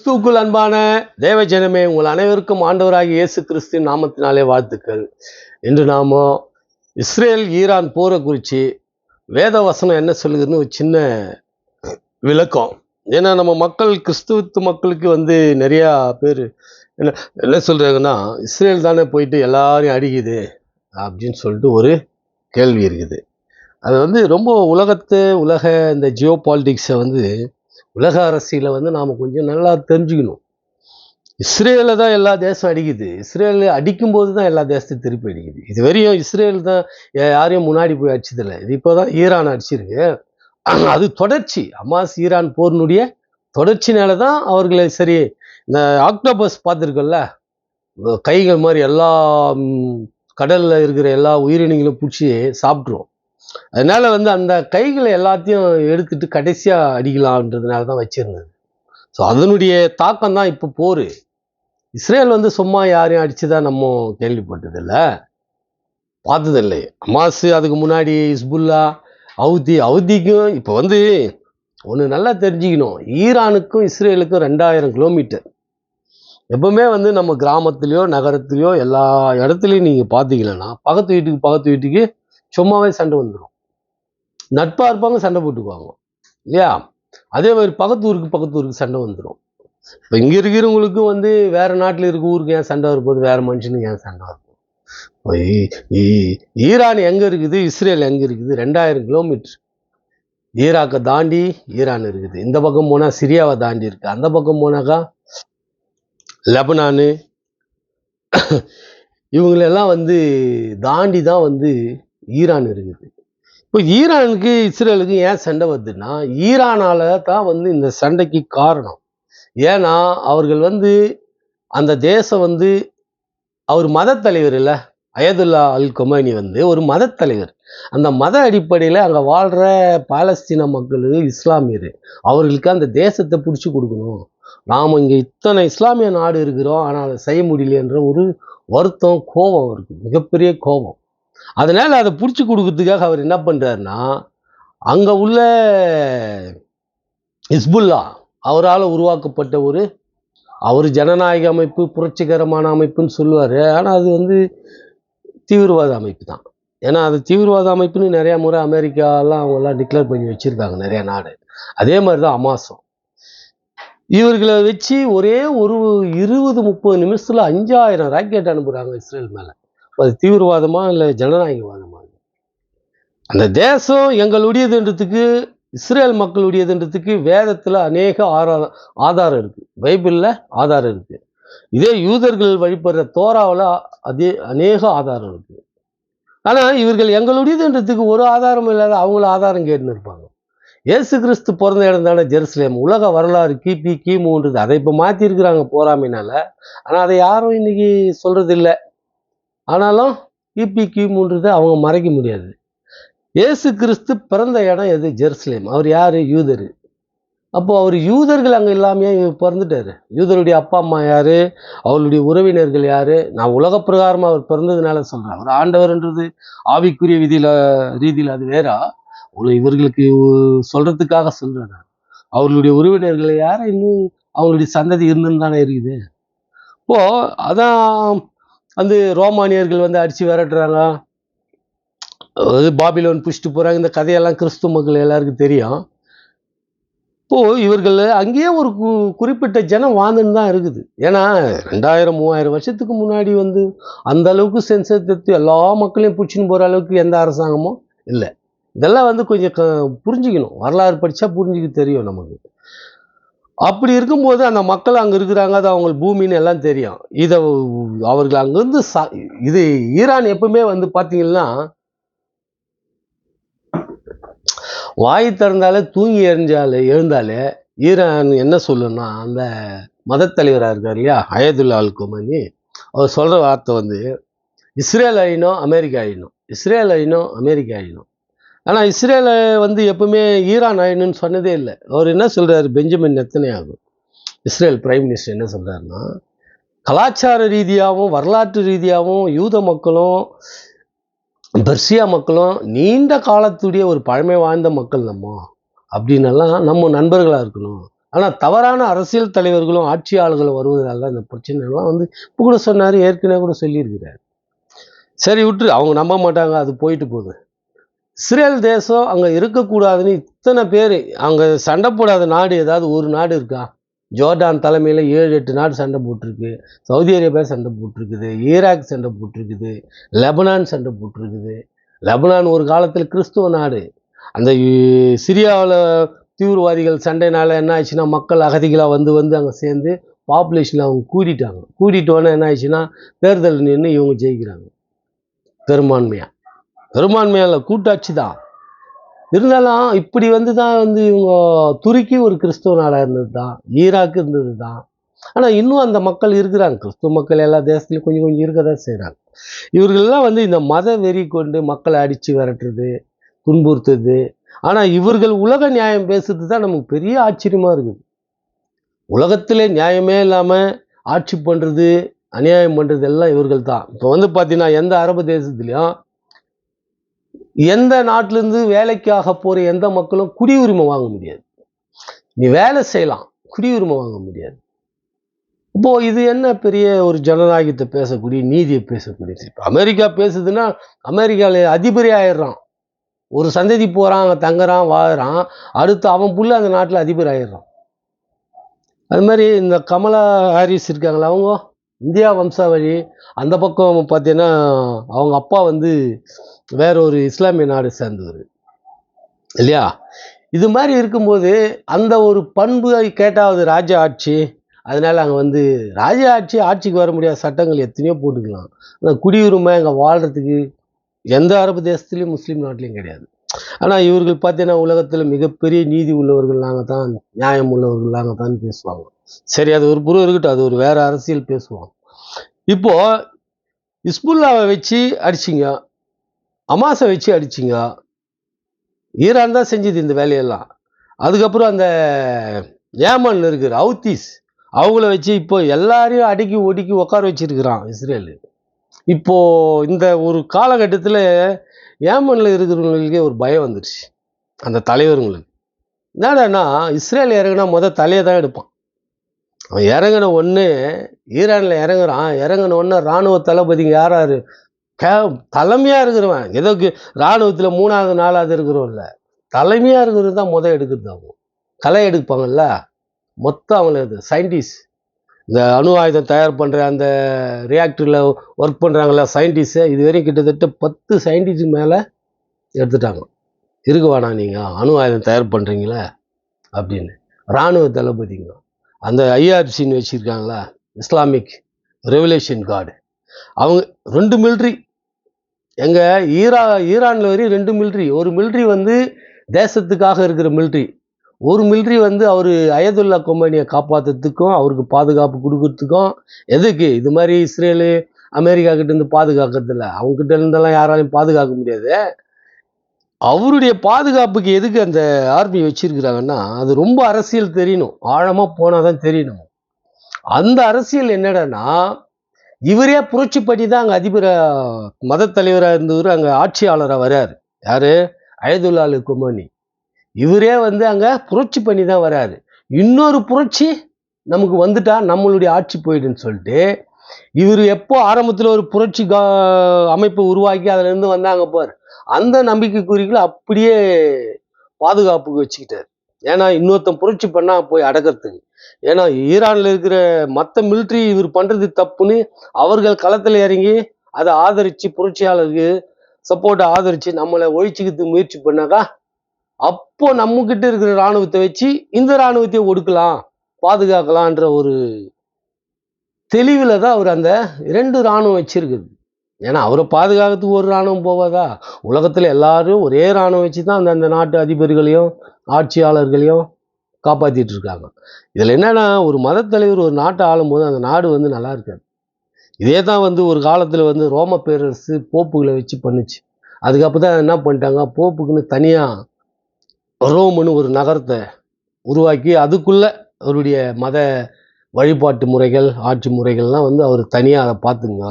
கிறிஸ்துவுக்குள் அன்பான தேவஜனமே உங்கள் அனைவருக்கும் ஆண்டவராகிய இயேசு கிறிஸ்துவின் நாமத்தினாலே வாழ்த்துக்கள். இன்று நாம இஸ்ரேல் ஈரான் போரை குறித்து வேத வசனம் என்ன சொல்லுதுன்னு ஒரு சின்ன விளக்கம். ஏன்னா நம்ம மக்கள் கிறிஸ்துவத்து மக்களுக்கு வந்து நிறையா பேர் என்ன என்ன சொல்கிறாங்கன்னா இஸ்ரேல் தானே போயிட்டு எல்லாரையும் அடிக்குது அப்படின்னு சொல்லிட்டு ஒரு கேள்வி இருக்குது. அது வந்து ரொம்ப உலகத்து உலக இந்த ஜியோ பாலிட்டிக்ஸை வந்து உலக அரசியலை வந்து நாம் கொஞ்சம் நல்லா தெரிஞ்சுக்கணும். இஸ்ரேலில் தான் எல்லா தேசம் அடிக்குது. இஸ்ரேல் அடிக்கும்போது தான் எல்லா தேசத்தையும் திருப்பி அடிக்குது. இது வரையும் இஸ்ரேல் தான் யாரையும் முன்னாடி போய் அடிச்சதில்லை. இது இப்போ தான் ஈரான் அடிச்சிருக்கு. அது தொடர்ச்சி. அமாஸ் ஈரான் போரினுடைய தொடர்ச்சினால தான் அவர்களை சரி இந்த ஆக்டோபஸ் பார்த்துருக்கோம்ல? கைகள் மாதிரி எல்லா கடலில் இருக்கிற எல்லா உயிரினங்களும் பிடிச்சி சாப்பிட்ருவோம் அதனால வந்து அந்த கைகளை எல்லாத்தையும் எடுத்துட்டு கடைசியா அடிக்கலாம்ன்றதுனால தான் வச்சிருந்தது. ஸோ அதனுடைய தாக்கம் தான் இப்போ போர். இஸ்ரேல் வந்து சும்மா யாரையும் அடிச்சுதான் நம்ம கேள்விப்பட்டதில்ல. பார்த்ததில்லை. அமாசு அதுக்கு முன்னாடி இஸ்புல்லா அவுதி அவுதிக்கும் இப்போ வந்து ஒன்று நல்லா தெரிஞ்சுக்கணும். ஈரானுக்கும் இஸ்ரேலுக்கும் ரெண்டாயிரம் கிலோமீட்டர். எப்பவுமே வந்து நம்ம கிராமத்துலேயோ நகரத்துலேயோ எல்லா இடத்துலையும் நீங்கள் பார்த்தீங்கன்னா பக்கத்து வீட்டுக்கு பக்கத்து வீட்டுக்கு சும்மாவே சண்டை வந்துடும் நட்பாக இருப்பாங்க சண்டை போட்டுக்குவாங்க. இல்லையா? அதே மாதிரி பக்கத்து ஊருக்கு பக்கத்து ஊருக்கு சண்டை வந்துடும் இப்போ இங்கே இருக்கிறவங்களுக்கும் வந்து வேறு நாட்டில் இருக்க ஊருக்கு ஏன் சண்டை வரப்போகுது? வேறு மனுஷனுக்கு ஏன் சண்டை வரும் ஈ- ஈரான் எங்கே இருக்குது? இஸ்ரேல் எங்கே இருக்குது? ரெண்டாயிரம் கிலோமீட்டர். ஈராக்கை தாண்டி ஈரான் இருக்குது. இந்த பக்கம் போனால் சிரியாவை தாண்டி இருக்கு. அந்த பக்கம் போனாக்கா லெபனானு. இவங்களெல்லாம் வந்து தாண்டி தான் வந்து ஈரான் இருக்குது. இப்போ ஈரானுக்கு இஸ்ரேலுக்கு ஏன் சண்டை வருதுன்னா ஈரானால தான் வந்து இந்த சண்டைக்கு காரணம். ஏன்னா அவர்கள் வந்து அந்த தேசம் வந்து அவர் மதத்தலைவர் இல்லை அயதுல்லா அல் கொமைனி வந்து ஒரு மதத்தலைவர் அந்த மத அடிப்படையில் அங்கே வாழ்கிற பாலஸ்தீன மக்கள் இஸ்லாமியர். அவர்களுக்கு அந்த தேசத்தை பிடிச்சி கொடுக்கணும். நாம் இங்கே இத்தனை இஸ்லாமிய நாடு இருக்கிறோம் ஆனால் அதை செய்ய முடியலன்ற ஒரு வருத்தம் கோபம் அவருக்கு. மிகப்பெரிய கோபம். அதனால அதை பிடிச்சி கொடுக்கறதுக்காக அவர் என்ன பண்றாருன்னா அங்க உள்ள ஹிஸ்புல்லா அவரால் உருவாக்கப்பட்ட ஒரு அவர் ஜனநாயக அமைப்பு புரட்சிகரமான அமைப்புன்னு சொல்லுவார். ஆனால் அது வந்து தீவிரவாத அமைப்பு தான். ஏன்னா அது தீவிரவாத அமைப்புன்னு நிறைய முறை அமெரிக்காலாம் அவங்கெல்லாம் டிக்ளேர் பண்ணி வச்சிருக்காங்க நிறைய நாடு. அதே மாதிரி தான் அமாசம் இவர்களை வச்சு ஒரே ஒரு இருபது முப்பது நிமிஷத்துல அஞ்சாயிரம் ராக்கெட் அனுப்புறாங்க இஸ்ரேல் மேல. அது தீவிரவாதமா இல்லை ஜனநாயகவாதமா? அந்த தேசம் எங்களுடையதுன்றதுக்கு இஸ்ரேல் மக்களுடையதுன்றதுக்கு வேதத்துல அநேக ஆரா- ஆதாரம் இருக்கு. பைபிள்ல ஆதாரம் இருக்கு. இதே யூதர்கள் வழிபடுற தோராவில் அதே அநேக ஆதாரம் இருக்கு. ஆனா இவர்கள் எங்களுடையதுன்றதுக்கு ஒரு ஆதாரம் இல்லாத அவங்கள ஆதாரம் கேட்டுன்னு இருப்பாங்க. ஏசு கிறிஸ்து பிறந்த இடம் தானே ஜெருசலேம். உலக வரலாறு கிபி கிமுன்றது. அதை இப்போ மாற்றிருக்கிறாங்க போராமைனால ஆனால் அதை யாரும் இன்னைக்கு சொல்றது இல்லை ஆனாலும் கிபி கிமுன்றதை அவங்க மறைக்க முடியாது. இயேசு கிறிஸ்து பிறந்த இடம் எது? ஜெருசலேம். அவர் யார்? யூதர். அப்போது அவர் யூதர்கள் அங்கே இல்லாமையே இவர் யூதருடைய அப்பா அம்மா யார்? அவருடைய உறவினர்கள் யார்? நான் உலக பிரகாரமாக அவர் பிறந்ததுனால சொல்கிறேன் அவர் ஆண்டவர்ன்றது ஆவிக்குரிய விதியில் ரீதியில் அது வேறா. உங்களை இவர்களுக்கு சொல்கிறதுக்காக சொல்கிறேன் நான். அவர்களுடைய உறவினர்கள் யாரும் இன்னும் அவங்களுடைய சந்ததி இருந்துன்னு தானே இருக்குது. இப்போது அதான் வந்து ரோமானியர்கள் வந்து அடித்து விரட்டுறாங்க. அதாவது பாபிலோன் புஷ்ட்டு போகிறாங்க இந்த கதையெல்லாம் கிறிஸ்துவ மக்கள் எல்லாருக்கும் தெரியும். இப்போது இவர்கள் அங்கேயே ஒரு கு- குறிப்பிட்ட ஜனம் வாழ்ந்துன்னு தான் இருக்குது. ஏன்னா ரெண்டாயிரம் மூவாயிரம் வருஷத்துக்கு முன்னாடி வந்து அந்த அளவுக்கு சென்சஸ் எடுத்து எல்லா மக்களையும் பிடிச்சின்னு போகிற அளவுக்கு எந்த அரசாங்கமும் இல்லை இதெல்லாம் வந்து கொஞ்சம் க புரிஞ்சுக்கணும் வரலாறு படித்தா புரிஞ்சுக்க தெரியும் நமக்கு அப்படி இருக்கும்போது அந்த மக்கள் அங்கே இருக்கிறாங்க அது அவங்க பூமின்னு எல்லாம் தெரியும். இதை அவர்கள் அங்கேருந்து சா இது ஈரான் எப்பவுமே வந்து பார்த்தீங்கன்னா வாய் திறந்தாலே தூங்கி எறிஞ்சாலே எழுந்தாலே ஈரான் என்ன சொல்லுன்னா அந்த மதத்தலைவராக இருக்கார் இல்லையா அயதுல்லா அல் அவர் சொல்கிற வார்த்தை வந்து இஸ்ரேல் அழியணும் அமெரிக்கா அழியணும். இஸ்ரேல் அழியணும் அமெரிக்கா ஆயினும் ஆனால் இஸ்ரேலை வந்து எப்பவுமே ஈரான் ஆயிடுன்னு சொன்னதே இல்லை. அவர் என்ன சொல்கிறார் Benjamin Netanyahu Israel prime minister என்ன சொல்கிறாருன்னா கலாச்சார ரீதியாகவும் வரலாற்று ரீதியாகவும் யூத மக்களும் பெர்சியா மக்களும் நீண்ட காலத்துடைய ஒரு பழமை வாய்ந்த மக்கள் நம்ம? அப்படின்னெல்லாம் நம்ம நண்பர்களாக இருக்கணும். ஆனால் தவறான அரசியல் தலைவர்களும் ஆட்சியாளர்களும் வருவதனால தான் இந்த பிரச்சனைலாம் வந்து இப்போ கூட சொன்னார் ஏற்கனவே கூட சொல்லியிருக்கிறார். சரி விட்டுரு. அவங்க நம்ப மாட்டாங்க. அது போயிட்டு போகுது. இஸ்ரேல் தேசம் அங்கே இருக்கக்கூடாதுன்னு இத்தனை பேர் அங்கே சண்டை போடாத நாடு ஏதாவது ஒரு நாடு இருக்கா? ஜோர்டான் தலைமையில் ஏழு எட்டு நாடு சண்டை போட்டிருக்கு. சவுதி அரேபியா சண்டை போட்டிருக்குது. ஈராக் சண்டை போட்டிருக்குது. லெபனான் சண்டை போட்டிருக்குது. லெபனான் ஒரு காலத்தில் கிறிஸ்துவ நாடு. அந்த சிரியாவில் தீவிரவாதிகள் சண்டைனால என்ன ஆச்சுன்னா மக்கள் அகதிகளாக வந்து வந்து அங்கே சேர்ந்து பாப்புலேஷனில் அவங்க கூடிட்டாங்க. கூட்டிட்டோன்னே என்ன ஆச்சுன்னா தேர்தல் நின்று இவங்க ஜெயிக்கிறாங்க. பெரும்பான்மையாக பெரும்பான்மையால் கூட்டாட்சி தான். இருந்தாலும் இப்படி வந்து தான் வந்து இவங்க துருக்கி ஒரு கிறிஸ்துவ நாடாக இருந்தது தான் ஈராக் இருந்தது தான் ஆனால் இன்னும் அந்த மக்கள் இருக்கிறாங்க. கிறிஸ்துவ மக்கள் எல்லா தேசத்துலையும் கொஞ்சம் கொஞ்சம் இருக்க தான் செய்கிறாங்க இவர்கள்லாம் வந்து இந்த மத வெறி கொண்டு மக்களை அடித்து விரட்டுறது துன்புறுத்துறது. ஆனால் இவர்கள் உலக நியாயம் பேசுறது தான் நமக்கு பெரிய ஆச்சரியமாக இருக்குது. உலகத்திலே நியாயமே இல்லாமல் ஆட்சி பண்ணுறது அநியாயம் பண்ணுறது எல்லாம் இவர்கள் தான் இப்போ வந்து பார்த்தீங்கன்னா எந்த அரபு தேசத்துலேயும் எந்த நாட்டிலேருந்து வேலைக்காக போகிற எந்த மக்களும் குடியுரிமை வாங்க முடியாது. நீ வேலை செய்யலாம் குடியுரிமை வாங்க முடியாது. இப்போ இது என்ன பெரிய ஒரு ஜனநாயகத்தை பேசக்கூடிய நீதியை பேசக்கூடியது இப்போ அமெரிக்கா பேசுதுன்னா அமெரிக்காவில் அதிபரே ஆயிடுறான். ஒரு சந்ததி போகிறான் அங்கே தங்குறான் வாழுறான். அடுத்து அவன் புள்ள அந்த நாட்டில் அதிபர் ஆயிடுறான். அது மாதிரி இந்த கமலா ஹாரிஸ் இருக்காங்களா அவங்க? இந்தியா வம்சாவழி அந்த பக்கம் பார்த்தீங்கன்னா அவங்க அப்பா வந்து வேற ஒரு இஸ்லாமிய நாடு சேர்ந்தவர். இல்லையா? இது மாதிரி இருக்கும்போது அந்த ஒரு பண்பு கேட்டாவது ராஜ ஆட்சி அதனால அங்கே வந்து ராஜ ஆட்சி ஆட்சிக்கு வர முடியாத சட்டங்கள் எத்தனையோ போட்டுக்கலாம். ஆனால் குடியுரிமை அங்கே வாழ்கிறதுக்கு எந்த அரபு தேசத்துலேயும் முஸ்லீம் நாட்டிலையும் கிடையாது. ஆனால் இவர்கள் பார்த்தீங்கன்னா உலகத்தில் மிகப்பெரிய நீதி உள்ளவர்கள் நாங்கள் தான் நியாயம் உள்ளவர்கள் நாங்கள் தான் பேசுவாங்க. சரி அது ஒரு புறம் இருக்கட்டும் அது ஒரு வேற அரசியல் பேசுவோம் இப்போ இஸ்புல்லாவை வச்சு அடிச்சிங்க அமாசை வச்சு அடிச்சிங்க ஈரான் தான் செஞ்சது இந்த வேலையெல்லாம். அதுக்கப்புறம் அந்த ஏமன் இருக்கிற அவுத்தீஸ் அவங்கள வச்சு இப்போ எல்லாரையும் அடக்கி ஒடுக்கி உட்கார வச்சிருக்கிறான் இஸ்ரேலு. இப்போ இந்த ஒரு காலகட்டத்தில் ஏமனில் இருக்கிறவங்களுக்கே ஒரு பயம் வந்துடுச்சு அந்த தலைவருங்களுக்கு. என்னடான்னா இஸ்ரேல் இறங்குனா முத தலையை தான் எடுப்பான். அவன் இறங்கின ஒன்று ஈரானில் இறங்குறான். இறங்கின ஒன்று இராணுவ தளபதிங்க யாராரு? கே தலைமையாக இருக்கிறவன். ஏதோ இராணுவத்தில் மூணாவது நாலாவது இருக்கிறோம்ல தலைமையாக இருக்கிறது தான் முதல் எடுக்கிறது அவங்க. களை எடுப்பாங்கல்ல? மொத்தம் அவங்களது சயின்டிஸ்ட் இந்த அணு ஆயுதம் தயார் பண்ணுற அந்த ரியாக்டரில் ஒர்க் பண்ணுறாங்களா சயின்டிஸ்ட்டு இது வரையும் கிட்டத்தட்ட பத்து சயின்டிஸ்ட் மேலே எடுத்துட்டாங்க. இருக்கு வேணாம் நீங்கள் அணு ஆயுதம் தயார் பண்ணுறீங்களே அப்படின்னு. இராணுவ தளபதிங்க. அந்த ஐஆர்சின்னு வச்சுருக்காங்களா? இஸ்லாமிக் ரெவலேஷன் கார்டு அவங்க ரெண்டு மில்ட்ரி எங்கள் ஈரா ஈரானில் வரையும் ரெண்டு மில்ட்ரி ஒரு மில்ட்ரி வந்து தேசத்துக்காக இருக்கிற மில்ட்ரி ஒரு மிலிட்ரி வந்து அவர் அயதுல்லா கொம்பனியை காப்பாற்றுறதுக்கும் அவருக்கு பாதுகாப்பு கொடுக்கறதுக்கும் எதுக்கு? இது மாதிரி இஸ்ரேலு அமெரிக்கா கிட்டேருந்து பாதுகாக்கிறதில்ல அவங்ககிட்ட இருந்தெல்லாம் யாராலையும் பாதுகாக்க முடியாது. அவருடைய பாதுகாப்புக்கு எதுக்கு அந்த ஆர்மி வச்சிருக்கிறாங்கன்னா அது ரொம்ப அரசியல் தெரியணும். ஆழமாக போனால் தான் தெரியணும். அந்த அரசியல் என்னடான்னா இவரே புரட்சி பண்ணி தான் அங்கே அதிபர மத தலைவராக இருந்தவர் அங்கே ஆட்சியாளராக வர்றார். யார்? அயதுல்லா குமானி இவரே வந்து அங்கே புரட்சி பண்ணி தான் வராரு. இன்னொரு புரட்சி நமக்கு வந்துட்டா நம்மளுடைய ஆட்சி போயிடுன்னு சொல்லிட்டு இவர் எப்போ ஆரம்பத்தில் ஒரு புரட்சி கா அமைப்பை உருவாக்கி அதுலேருந்து வந்தாங்க பார். அந்த நம்பிக்கைக்குறிகளை அப்படியே பாதுகாப்புக்கு வச்சுக்கிட்டார். ஏன்னா இன்னொருத்தன் புரட்சி பண்ணால் போய் அடக்கிறதுக்கு. ஏன்னா ஈரானில் இருக்கிற மற்ற மிலிட்ரி இவர் பண்ணுறது தப்புன்னு அவர்கள் களத்தில் இறங்கி அதை ஆதரித்து புரட்சியாளருக்கு சப்போர்ட்டை ஆதரித்து நம்மளை ஒழிச்சுக்கிறதுக்கு முயற்சி பண்ணாக்கா அப்போ நம்ம கிட்ட இருக்கிற ராணுவத்தை வச்சு இந்த ராணுவத்தை ஒடுக்கலாம் பாதுகாக்கலான்ற ஒரு தெளிவில் தான் அவர் அந்த ரெண்டு ராணுவம் வச்சிருக்குது. ஏன்னா அவரை பாதுகாக்கிறதுக்கு ஒரு ராணுவம் போவாதா உலகத்தில் எல்லாரும் ஒரே இராணுவம் வச்சு தான் அந்த அந்த நாட்டு அதிபர்களையும் ஆட்சியாளர்களையும் காப்பாற்றிட்டு இருக்காங்க. இதில் என்னென்னா ஒரு மதத்தலைவர் ஒரு நாட்டை ஆளும்போது அந்த நாடு வந்து நல்லா இருக்காது. இதே தான் வந்து ஒரு காலத்தில் வந்து ரோம பேரரசு போப்புகளை வச்சு பண்ணுச்சு. அதுக்கப்புறம் தான் என்ன பண்ணிட்டாங்க? போப்புக்குன்னு தனியாக ரோம்னு ஒரு நகரத்தை உருவாக்கி அதுக்குள்ளே அவருடைய மத வழிபாட்டு முறைகள் ஆட்சி முறைகள்லாம் வந்து அவர் தனியாக அதை பார்த்துங்க.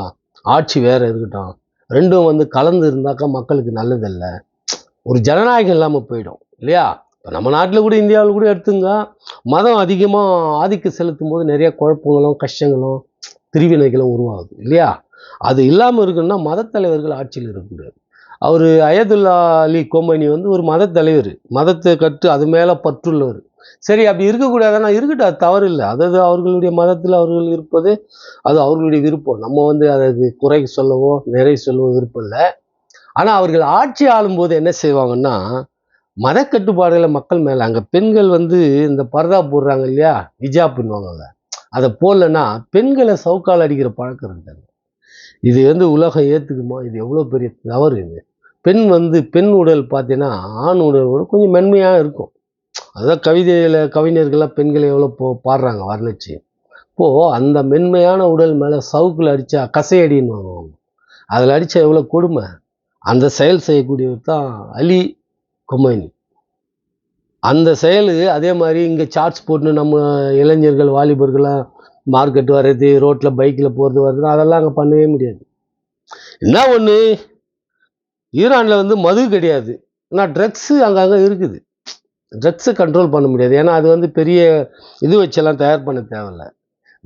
ஆட்சி வேறு இருக்கட்டும். ரெண்டும் வந்து கலந்து இருந்தாக்கா மக்களுக்கு நல்லதில்ல. ஒரு ஜனநாயகம் இல்லாமல் போயிடும் இல்லையா? இப்போ நம்ம நாட்டில் கூட இந்தியாவில் கூட எடுத்துங்க. மதம் அதிகமாக ஆதிக்கம் செலுத்தும் போது நிறைய குழப்பங்களும் கஷ்டங்களும் பிரிவினைகளும் உருவாகுது இல்லையா? அது இல்லாமல் இருக்கணும்னா மதத்தலைவர்கள் ஆட்சியில் இருக்கக்கூடாது அவர் அயதுல்லா அலி கோமனி வந்து ஒரு மதத்தலைவர் மதத்தை கற்று அது மேலே பற்றுள்ளவர். சரி அப்படி இருக்கக்கூடாதுன்னா இருக்கட்டும் அது தவறு இல்லை அதாவது அவர்களுடைய மதத்தில் அவர்கள் இருப்பது அது அவர்களுடைய விருப்பம். நம்ம வந்து அதுக்கு குறை சொல்லவோ நிறை சொல்லவோ விருப்பம் இல்லை. ஆனால் அவர்கள் ஆட்சி ஆளும்போது என்ன செய்வாங்கன்னா மத கட்டுப்பாடுகளை மக்கள் மேலே அங்கே பெண்கள் வந்து இந்த பர்தா போடுறாங்க இல்லையா விஜா ஹிஜாப்னுவாங்கல்ல அதை போடலன்னா பெண்களை சவுக்கால் அடிக்கிற பழக்கம் இருக்காங்க இது வந்து உலகம் ஏற்றுக்குமா இது எவ்வளோ பெரிய தவறு இது. பெண் வந்து பெண் உடல் பார்த்தீங்கன்னா ஆண் உடலோட கொஞ்சம் மென்மையாக இருக்கும். அதுதான் கவிதையில் கவிஞர்கள்லாம் பெண்களை எவ்வளோ போ பாடுறாங்க வர்ணிச்சு. இப்போது அந்த மென்மையான உடல் மேலே சவுக்கில் அடித்தா கசையடின்னு வாங்குவாங்க. அதில் அடித்தா எவ்வளோ கொடுமை? அந்த செயல் செய்யக்கூடியவர் தான் அலி கொமைனி. அந்த செயல் அதே மாதிரி இங்கே சார்ஜ் போட்டு நம்ம இளைஞர்கள் வாலிபர்கள்லாம் மார்க்கெட் வர்றது ரோட்டில் பைக்கில் போகிறது வர்றது அதெல்லாம் அங்கே பண்ணவே முடியாது. என்ன ஒன்று ஈரானில் வந்து மது கிடையாது. ஆனால் ட்ரக்ஸு அங்கங்கே இருக்குது. ட்ரக்ஸை கண்ட்ரோல் பண்ண முடியாது. ஏன்னா அது வந்து பெரிய இது வச்செல்லாம் தயார் பண்ண தேவையில்ல.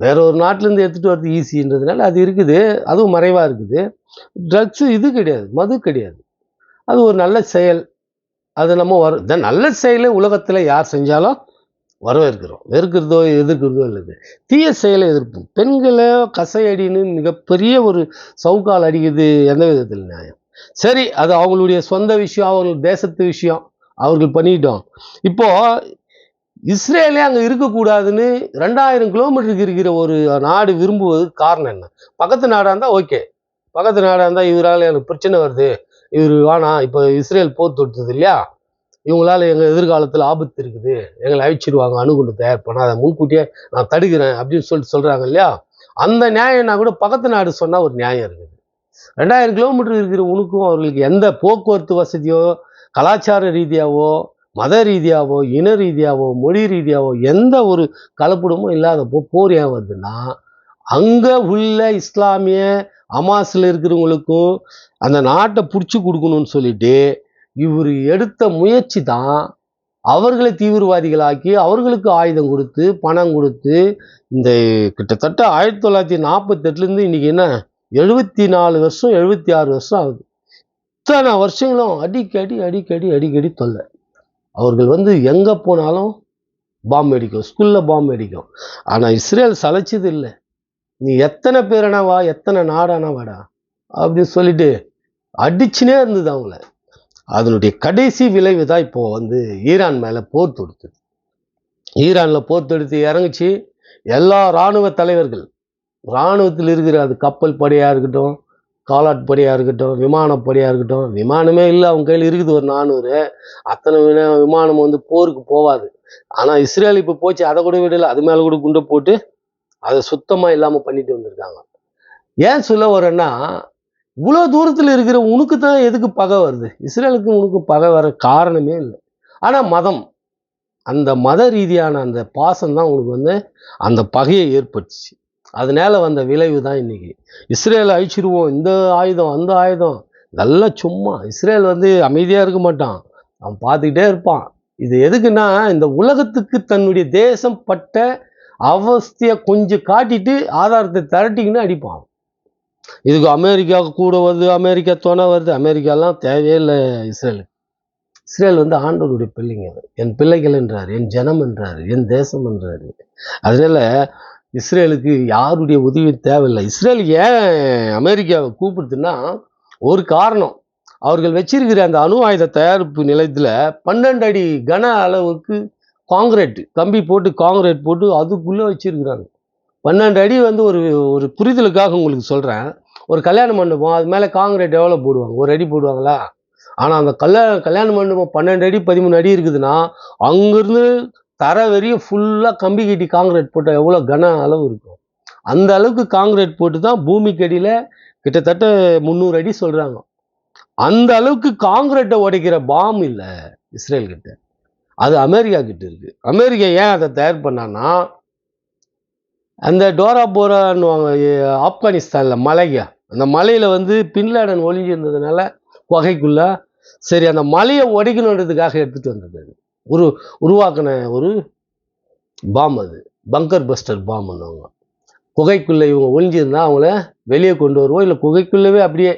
வேற ஒரு நாட்டிலேருந்து எடுத்துகிட்டு வரது ஈஸின்றதுனால அது இருக்குது. அதுவும் மறைவாக இருக்குது. ட்ரக்ஸு இது கிடையாது. மது கிடையாது. அது ஒரு நல்ல செயல். அது நம்ம வர இந்த நல்ல செயலை உலகத்தில் யார் செஞ்சாலும் வரவேற்கிறோம். வெறுக்கிறதோ எதிர்க்கிறதோ இல்லை தீய செயலை எதிர்ப்போம். பெண்களை கசையடின்னு மிகப்பெரிய ஒரு சவுக்கால் அடிக்குது எந்த விதத்தில் நியாயம். சரி அது அவங்களுடைய சொந்த விஷயம் அவர்கள் தேசத்து விஷயம். அவர்கள் பண்ணிட்டோம். இப்போ இஸ்ரேலே அங்கே இருக்கக்கூடாதுன்னு ரெண்டாயிரம் கிலோமீட்டருக்கு இருக்கிற ஒரு நாடு விரும்புவது காரணம் என்ன? பக்கத்து நாடாக இருந்தால் ஓகே. பக்கத்து நாடாக இருந்தால் இவரால் எனக்கு பிரச்சனை வருது. இவர் வேணாம் இப்போ இஸ்ரேல் போர் தொடுத்தது இல்லையா? இவங்களால எங்கள் எதிர்காலத்தில் ஆபத்து இருக்குது. எங்களை அழிச்சிடுவாங்க அணுகுண்டு தயார் பண்ண. அதை முன்கூட்டியே நான் தடுக்கிறேன் அப்படின்னு சொல்லிட்டு சொல்கிறாங்க இல்லையா? அந்த நியாயம்னா கூட பக்கத்து நாடு சொன்னால் ஒரு நியாயம் இருக்குது. ரெண்டாயிரம் கிலோமீட்டர் இருக்கிற உனக்கும் அவர்களுக்கு எந்த போக்குவரத்து வசதியோ கலாச்சார ரீதியாவோ மத ரீதியாவோ இன ரீதியாவோ மொழி ரீதியாவோ எந்த ஒரு கலப்படமும் இல்லாதப்போ போர் ஏன் வருதுன்னா அங்கே உள்ள இஸ்லாமிய அமாஸில் இருக்கிறவங்களுக்கும் அந்த நாட்டை பிடிச்சி கொடுக்கணும்னு சொல்லிட்டு இவர் எடுத்த முயற்சி தான் அவர்களை தீவிரவாதிகளாக்கி அவர்களுக்கு ஆயுதம் கொடுத்து பணம் கொடுத்து இந்த கிட்டத்தட்ட ஆயிரத்தி தொள்ளாயிரத்தி நாற்பத்தெட்டுலேருந்து இன்னைக்கு என்ன எழுபத்தி நாலு வருஷம் எழுபத்தி ஆறு வருஷம் ஆகுது. இத்தனை வருஷங்களும் அடிக்கடி அடிக்கடி அடிக்கடி தொல்லை. அவர்கள் வந்து எங்கே போனாலும் பாம்பு அடிக்கும். ஸ்கூலில் பாம்பு அடிக்கும். ஆனால் இஸ்ரேல் சலைச்சது இல்லை. நீ எத்தனை பேரானா வா எத்தனை நாடானா வாடா அப்படின்னு சொல்லிட்டு அடிச்சுனே இருந்தது அவங்கள. அதனுடைய கடைசி விளைவு தான் இப்போ வந்து ஈரான் மேலே போர் தொடுத்தது. ஈரானில் போர் தொடுத்து இறங்குச்சு எல்லா இராணுவ தலைவர்கள். இராணுவத்தில் இருக்கிற அது கப்பல் படையாக இருக்கட்டும் காலாட் படையாக இருக்கட்டும் விமானப்படையாக இருக்கட்டும் விமானமே இல்லை அவங்க கையில் இருக்குது ஒரு நானூறு. அத்தனை விமானம் வந்து போருக்கு போகாது ஆனால் இஸ்ரேல் இப்போ போச்சு அதை கூட விடல. அது மேலே கூட குண்டை போட்டு அதை சுத்தமாக இல்லாமல் பண்ணிட்டு வந்திருக்காங்க. ஏன் சொல்ல வரேன்னா இவ்வளோ தூரத்தில் இருக்கிற உனக்கு தான் எதுக்கு பகை வருது? இஸ்ரேலுக்கு உனக்கு பகை வர காரணமே இல்லை. ஆனால் மதம். அந்த மத ரீதியான அந்த பாசம் தான் உனக்கு வந்து அந்த பகையை ஏற்பட்டுச்சு அதனால வந்த விளைவு தான் இன்னைக்கு. இஸ்ரேலை அழிச்சிருவோம் இந்த ஆயுதம் அந்த ஆயுதம். இதெல்லாம் சும்மா இஸ்ரேல் வந்து அமைதியாக இருக்க மாட்டான். அவன் பார்த்துக்கிட்டே இருப்பான். இது எதுக்குன்னா இந்த உலகத்துக்கு தன்னுடைய தேசம் பட்ட அவஸ்தையை கொஞ்சம் காட்டிட்டு ஆதாரத்தை திரட்டிக்கின்னு அடிப்பான் இதுக்கு அமெரிக்கா கூட வருது அமெரிக்கா துணை வருது அமெரிக்காலாம் தேவையே இல்லை இஸ்ரேலுக்கு இஸ்ரேல் வந்து ஆண்டவருடைய பிள்ளைங்க. என் பிள்ளைகள் என்றார் என் ஜனம் என்றார் என் தேசம் என்றார். அதனால இஸ்ரேலுக்கு யாருடைய உதவி தேவையில்லை. இஸ்ரேல் ஏன் அமெரிக்காவை கூப்பிடுதுன்னா ஒரு காரணம். அவர்கள் வச்சிருக்கிற அந்த அணு ஆயுத தயாரிப்பு நிலையத்தில் பன்னெண்டு அடி கன அளவுக்கு காங்கிரீட் கம்பி போட்டு காங்கிரீட் போட்டு அதுக்குள்ளே வச்சிருக்கிறாங்க. பன்னெண்டு அடி வந்து ஒரு ஒரு புரிதலுக்காக உங்களுக்கு சொல்கிறேன் ஒரு கல்யாண மண்டபம் அது மேலே காங்கிரீட் எவ்வளோ போடுவாங்க. ஒரு அடி போடுவாங்களா? ஆனால் அந்த கல்யாண கல்யாண மண்டபம் பன்னெண்டு அடி பதிமூணு அடி இருக்குதுன்னா அங்கேருந்து தர வரையும் ஃபுல்லாக கம்பி கட்டி காங்கிரீட் போட்டால் எவ்வளோ கன அளவு இருக்கும்? அந்த அளவுக்கு காங்கிரீட் போட்டு தான் பூமிக்கு அடியில் கிட்டத்தட்ட முந்நூறு அடி சொல்கிறாங்க அந்த அளவுக்கு காங்கிரீட்டை உடைக்கிற பாம் இல்லை இஸ்ரேல் கிட்ட. அது அமெரிக்கா கிட்ட இருக்கு. அமெரிக்கா ஏன் அதை தயார் பண்ணான்னா அந்த டோரா போரான்னுவாங்க ஆப்கானிஸ்தானில் மலையா அந்த மலையில் வந்து பின்லேடன் ஒளிஞ்சிருந்ததுனால குகைக்குள்ள சரி அந்த மலையை உடைக்கணுன்றதுக்காக எடுத்துகிட்டு வந்தது ஒரு உருவாக்கின ஒரு பாம் அது. பங்கர் பஸ்டர் பாம்புன்னுவாங்க குகைக்குள்ளே இவங்க ஒளிஞ்சிருந்தா அவங்கள வெளியே கொண்டு வருவோம் இல்லை குகைக்குள்ளவே அப்படியே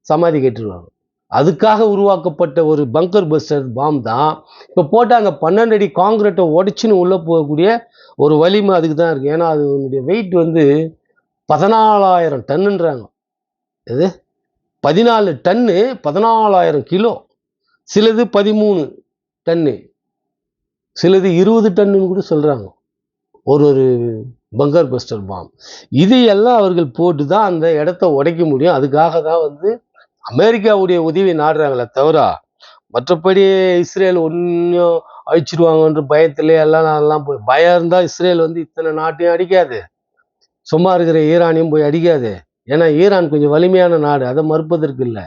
சமாதி கட்டிடுவாங்க அதுக்காக உருவாக்கப்பட்ட ஒரு பங்கர் பஸ்டர் பாம் தான். இப்போ போட்டாங்க பன்னெண்டு அடி காங்கிரீட்டை உடச்சின்னு உள்ளே போகக்கூடிய ஒரு வலிமை அதுக்கு தான் இருக்குது ஏன்னா அதனுடைய வெயிட் வந்து பதினாலாயிரம் டன்னுன்றாங்க. இது பதினாலு டன்னு பதினாலாயிரம் கிலோ. சிலது பதிமூணு டன்னு. சிலது இருபது டன்னுன்னு கூட சொல்கிறாங்க ஒரு ஒரு பங்கர் பஸ்டர் பாம். இதையெல்லாம் அவர்கள் போட்டு தான் அந்த இடத்த உடைக்க முடியும். அதுக்காக தான் வந்து அமெரிக்காவுடைய உதவி நாடுறாங்களே தவிர மற்றபடி இஸ்ரேல் ஒன்றும் அழிச்சிருவாங்கன்ற பயத்திலே எல்லாம் எல்லாம் போய் பயம் இருந்தால் இஸ்ரேல் வந்து இத்தனை நாட்டையும் அடிக்காது. சும்மா இருக்கிற ஈரானையும் போய் அடிக்காது. ஏன்னா ஈரான் கொஞ்சம் வலிமையான நாடு அதை மறுப்பதற்கு இல்லை.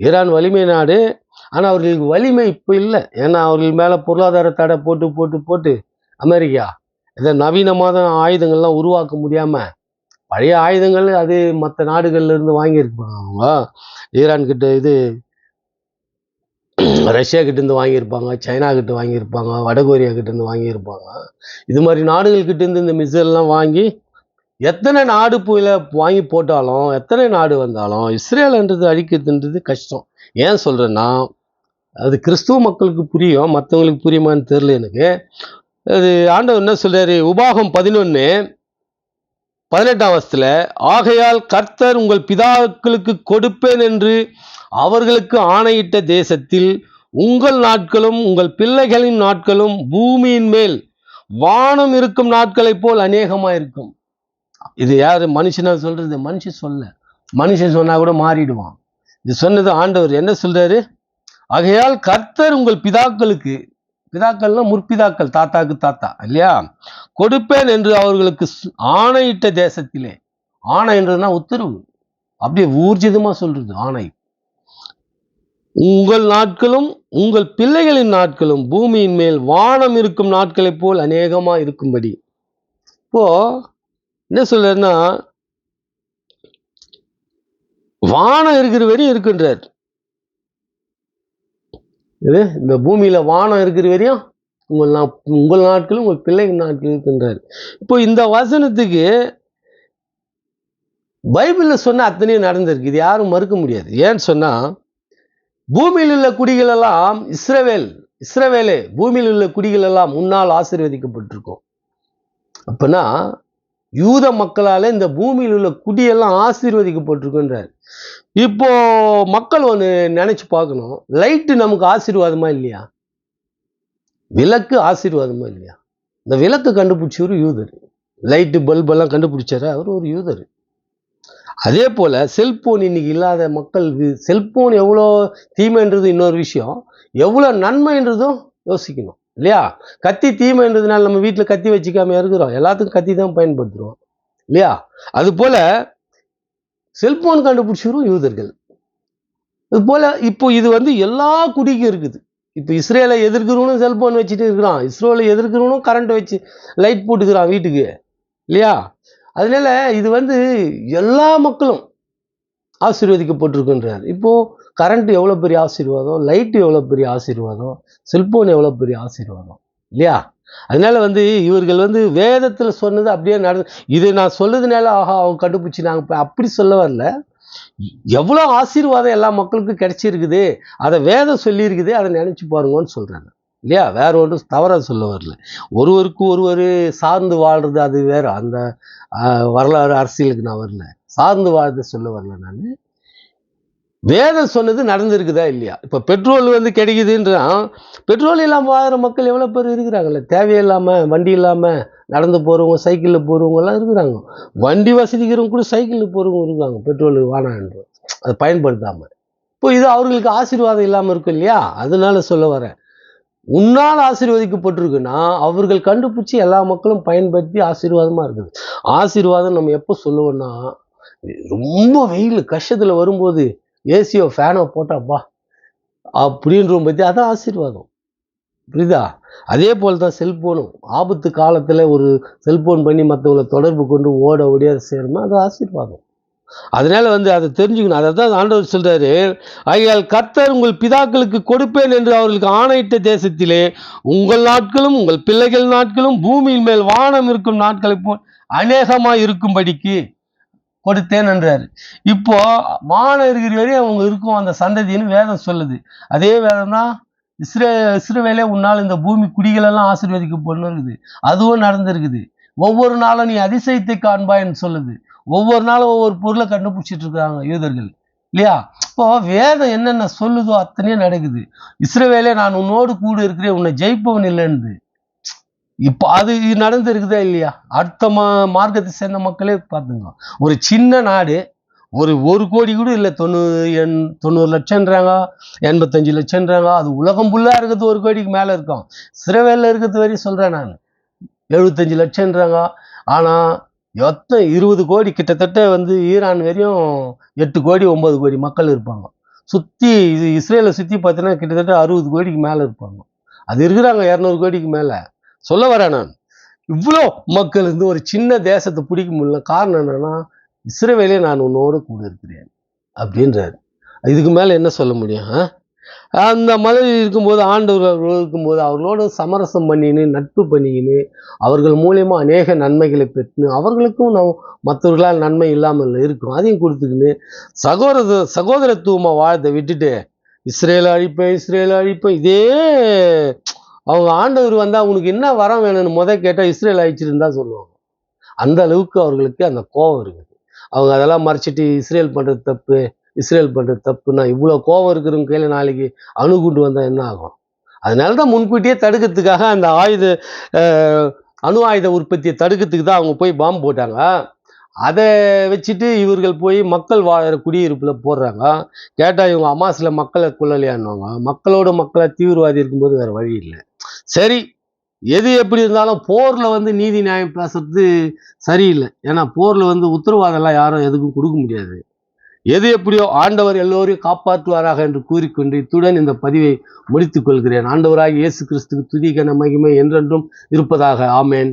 ஈரான் வலிமை நாடு ஆனால் அவர்களுக்கு வலிமை இப்போ இல்லை. ஏன்னா அவர்கள் மேலே பொருளாதார தடை போட்டு போட்டு போட்டு அமெரிக்கா இதை நவீனமான ஆயுதங்கள்லாம் உருவாக்க முடியாமல் பழைய ஆயுதங்கள் அது மற்ற நாடுகள்லேருந்து வாங்கியிருப்பாங்க அவங்க. ஈரான் கிட்ட இது ரஷ்யா கிட்டேருந்து வாங்கியிருப்பாங்க சைனா கிட்ட வாங்கியிருப்பாங்க வடகொரியா கிட்டேருந்து வாங்கியிருப்பாங்க. இது மாதிரி நாடுகள் கிட்டேருந்து இந்த மிசைல்லாம் வாங்கி எத்தனை நாடு போயில வாங்கி போட்டாலும் எத்தனை நாடு வந்தாலும் இஸ்ரேலன்றது அழிக்கிறதுன்றது கஷ்டம். ஏன் சொல்கிறேன்னா அது கிறிஸ்துவ மக்களுக்கு புரியும் மற்றவங்களுக்கு புரியுமான்னு தெரியல எனக்கு. அது ஆண்டவர் என்ன சொல்கிறார் உபாகம் பதினொன்று பதினெட்டாம் வருஷத்தில் ஆகையால் கர்த்தர் உங்கள் பிதாக்களுக்கு கொடுப்பேன் என்று அவர்களுக்கு ஆணையிட்ட தேசத்தில் உங்கள் நாட்களும் உங்கள் பிள்ளைகளின் நாட்களும் பூமியின் மேல் வானம் இருக்கும் நாட்களைப் போல் அநேகமா இருக்கும் இது யாரு? மனுஷனா சொல்றது? மனுஷன் சொல்ல. மனுஷன் சொன்னால் கூட மாறிடுவான். இது சொன்னது ஆண்டவர். என்ன சொல்கிறாரு ஆகையால் கர்த்தர் உங்கள் பிதாக்களுக்கு பிதாக்கள்னா முற்பிதாக்கள் தாத்தாக்கு தாத்தா இல்லையா? கொடுப்பேன் என்று அவர்களுக்கு ஆணையிட்ட தேசத்திலே ஆணை என்றதுனா உத்தரவு. அப்படியே ஊர்ஜிதமா சொல்றது ஆணை. உங்கள் நாட்களும் உங்கள் பிள்ளைகளின் நாட்களும் பூமியின் மேல் வானம் இருக்கும் நாட்களைப் போல் அநேகமா இருக்கும்படி. இப்போ என்ன சொல்றேன்னா வானம் இருக்கிற வரையும் இருக்கின்றார். இது இந்த பூமியில வானம் இருக்கிற வரையும் உங்கள் நா உங்கள் நாட்களும் உங்கள் பிள்ளைகள் நாட்கள் இருக்கின்றார் இப்போ இந்த வசனத்துக்கு பைபிள்ல சொன்ன அத்தனையும் நடந்திருக்கு. இது யாரும் மறுக்க முடியாது. ஏன்னு சொன்னா பூமியில் உள்ள குடிகள் எல்லாம் இஸ்ரவேல் இஸ்ரவேலே பூமியில் உள்ள குடிகள் எல்லாம் முன்னால் ஆசீர்வதிக்கப்பட்டிருக்கும். அப்பனா யூத மக்களால் இந்த பூமியில் உள்ள குடியெல்லாம் ஆசீர்வதிக்கப்பட்டிருக்குன்றார். இப்போ மக்கள் ஒன்று நினைச்சு பார்க்கணும் லைட்டு நமக்கு ஆசீர்வாதமா இல்லையா? விளக்கு ஆசீர்வாதமா இல்லையா? இந்த விளக்கு கண்டுபிடிச்சவர் யூதர். லைட்டு பல்பெல்லாம் கண்டுபிடிச்சாரு அவர் ஒரு யூதர். அதே போல செல்போன் இன்னைக்கு இல்லாத மக்கள் செல்போன் எவ்வளோ தீமைன்றது இன்னொரு விஷயம். எவ்வளோ நன்மைன்றதும் யோசிக்கணும். இல்லையா? கத்தி தீமைன்றதுனால நம்ம வீட்டில் கத்தி வச்சுக்காம இருக்கிறோம். எல்லாத்துக்கும் கத்தி தான் பயன்படுத்துகிறோம் இல்லையா? அது போல செல்போன் கண்டுபிடிச்சிரும் யூதர்கள். அது போல இப்போ இது வந்து எல்லா குடிக்கும் இருக்குது. இப்போ இஸ்ரேலை எதிர்க்கிறவனும் செல்போன் வச்சுட்டு இருக்கிறான். இஸ்ரோலை எதிர்க்கிறவனும் கரண்ட் வச்சு லைட் போட்டுக்கிறான் வீட்டுக்கு. இல்லையா? அதனால இது வந்து எல்லா மக்களும் ஆசீர்வதிக்கப்பட்டிருக்குன்றார். இப்போ கரண்ட் எவ்வளோ பெரிய ஆசீர்வாதம்? லைட் எவ்வளோ பெரிய ஆசீர்வாதம்? செல்ஃபோன் எவ்வளோ பெரிய ஆசீர்வாதம்? இல்லையா? அதனால வந்து இவர்கள் வந்து வேதத்தில் சொன்னது அப்படியே நடந்து இது நான் சொல்லுதுனால ஆஹா அவங்க கண்டுபிடிச்சி நாங்கள் அப்படி சொல்ல வரல. எவ்வளோ ஆசீர்வாதம் எல்லா மக்களுக்கும் கிடைச்சிருக்குது. அதை வேதம் சொல்லியிருக்குது. அதை நினச்சி பாருங்கன்னு சொல்கிறாங்க இல்லையா? வேற ஒன்றும் தவறாக சொல்ல வரல. ஒருவருக்கு ஒருவர் சார்ந்து வாழ்றது அது வேற. அந்த வரலாறு அரசியலுக்கு நான் வரல. சார்ந்து வாழ்றத சொல்ல வரல நான். வேதம் சொன்னது நடந்திருக்குதா இல்லையா? இப்போ பெட்ரோல் வந்து கிடைக்குதுன்றான் பெட்ரோல் இல்லாமல் வாழ்கிற மக்கள் எவ்வளோ பேர் இருக்கிறாங்கல்ல? தேவையில்லாமல் வண்டி இல்லாமல் நடந்து போகிறவங்க சைக்கிளில் போகிறவங்கலாம் இருக்கிறாங்க. வண்டி வசதிக்கிறவங்க கூட சைக்கிளில் போகிறவங்க இருக்காங்க பெட்ரோல் வேணான்ற அதை பயன்படுத்தாமல் இப்போ இது அவர்களுக்கு ஆசீர்வாதம் இல்லாமல் இருக்கும் இல்லையா? அதனால சொல்ல வரேன். உன்னால் ஆசீர்வதிக்கப்பட்டிருக்குன்னா அவர்கள் கண்டுபிடிச்சி எல்லா மக்களும் பயன்படுத்தி ஆசீர்வாதமாக இருக்குது. ஆசீர்வாதம் நம்ம எப்போ சொல்லுவோன்னா ரொம்ப வெயில் கஷ்டத்தில் வரும்போது ஏசியோ ஃபேனோ போட்டாப்பா அப்படின்ற பற்றி அதான் ஆசீர்வாதம். புரியுதா? அதே போல் தான் செல்ஃபோனும் ஆபத்து காலத்தில் ஒரு செல்ஃபோன் பண்ணி மற்றவங்களை தொடர்பு கொண்டு ஓட ஓடியாத செய்யணுமா அது ஆசீர்வாதம். அதனால் வந்து அதை தெரிஞ்சுக்கணும். அதை தான் ஆண்டவர் சொல்கிறார் ஆகையால் கர்த்தர் உங்கள் பிதாக்களுக்கு கொடுப்பேன் என்று அவர்களுக்கு ஆணையிட்ட தேசத்திலே உங்கள் நாட்களும் உங்கள் பிள்ளைகள் நாட்களும் பூமியின் மேல் வானம் இருக்கும் நாட்களை போல் அநேகமாக இருக்கும்படிக்கு கொடுத்தேன் என்றார். இப்போ வானம் வரையும் அவங்க இருக்கும் அந்த சந்ததின்னு வேதம் சொல்லுது. அதே வேதம் தான் இஸ்ரே இஸ்ரேவேலே உன்னால் இந்த பூமி குடிகளெல்லாம் ஆசீர்வதிக்கப்படணுங்குது அதுவும் நடந்திருக்குது. ஒவ்வொரு நாளும் நீ அதிசயத்தை காண்பாய்ன்னு சொல்லுது. ஒவ்வொரு நாளும் ஒவ்வொரு பொருளை கண்டுபிடிச்சிட்டு இருக்காங்க யூதர்கள். இல்லையா? இப்போ வேதம் என்னென்ன சொல்லுதோ அத்தனையும் நடக்குது. இஸ்ரேவேலே நான் உன்னோடு கூடு இருக்கிறேன் உன்னை ஜெயிப்பவன் இல்லைன்னு இப்போ அது நடந்திருக்குதா இல்லையா? அடுத்த மா மார்க்கத்தை சேர்ந்த மக்களே பார்த்துங்க. ஒரு சின்ன நாடு ஒரு ஒரு கோடி கூட இல்லை தொண்ணூறு எண் தொண்ணூறு லட்சம்ன்றாங்க எண்பத்தஞ்சு லட்சம்ன்றாங்க அது உலகம் ஃபுல்லாக இருக்கிறது ஒரு கோடிக்கு மேலே இருக்கும். சிறவேலில் இருக்கிறது வரையும் சொல்கிறேன் நான். எழுபத்தஞ்சு லட்சம்ன்றாங்க ஆனால் எத்தனை இருபது கோடி கிட்டத்தட்ட வந்து ஈரான் வரையும் எட்டு கோடி ஒம்பது கோடி மக்கள் இருப்பாங்க. சுற்றி இது இஸ்ரேலை சுற்றி பார்த்தீங்கன்னா கிட்டத்தட்ட அறுபது கோடிக்கு மேலே இருப்பாங்க. அது இருக்கிறாங்க இரநூறு கோடிக்கு மேலே. சொல்ல வரேன் நான். இவ்வளோ மக்கள் இருந்து ஒரு சின்ன தேசத்தை பிடிக்க முடியல காரணம் என்னன்னா இஸ்ரேவேலே நான் உன்னோடு கூட இருக்கிறேன் அப்படின்றாரு. இதுக்கு மேலே என்ன சொல்ல முடியும் அந்த மலையில் இருக்கும்போது ஆண்டவர் இருக்கும்போது அவர்களோடு சமரசம் பண்ணின்னு நட்பு பண்ணிக்கின்னு அவர்கள் மூலியமா அநேக நன்மைகளை பெற்று அவர்களுக்கும் நம் மற்றவர்களால் நன்மை இல்லாமல் இருக்கும். அதையும் கொடுத்துக்கின்னு சகோதர சகோதரத்துவமாக வாழ்த்தை விட்டுட்டு இஸ்ரேல் அழிப்பேன் இஸ்ரேல் அழிப்பேன் இதே அவங்க ஆண்டவர் வந்தால் உனக்கு என்ன வரம் வேணும்னு முத கேட்டால் இஸ்ரேல் அழிச்சிருந்தா சொல்லுவாங்க. அந்த அளவுக்கு அவர்களுக்கு அந்த கோபம் இருக்குது. அவங்க அதெல்லாம் மறைச்சிட்டு இஸ்ரேல் பண்ணுறது தப்பு இஸ்ரேல் பண்ணுறது தப்புன்னா இவ்வளோ கோபம் இருக்கிறவங்க கையில் நாளைக்கு அணுகுண்டு வந்தால் என்ன ஆகும்? அதனால தான் முன்கூட்டியே தடுக்கிறதுக்காக அந்த ஆயுத அணு ஆயுத உற்பத்தியை தடுக்கிறதுக்கு தான் அவங்க போய் பாம்பு போட்டாங்க அதை வச்சுட்டு இவர்கள் போய் மக்கள் வாழற குடியிருப்பில் போடுறாங்க. கேட்டால் இவங்க அமாசில் மக்களை கொள்ளலையான்னுவாங்க மக்களோட மக்களை தீவிரவாதி இருக்கும்போது வேறு வழி இல்லை. சரி எது எப்படி இருந்தாலும் போரில் வந்து நீதி நியாயம் பேசுறது சரியில்லை. ஏன்னா போரில் வந்து உத்தரவாதம்லாம் யாரும் எதுக்கும் கொடுக்க முடியாது. எது எப்படியோ ஆண்டவர் எல்லோரையும் காப்பாற்றுவாராக என்று கூறிக்கொண்டு இத்துடன் இந்த பதிவை முடித்துக் கொள்கிறேன். ஆண்டவராக இயேசு கிறிஸ்துக்கு துதிகன மகிமை என்றென்றும் இருப்பதாக. ஆமேன்.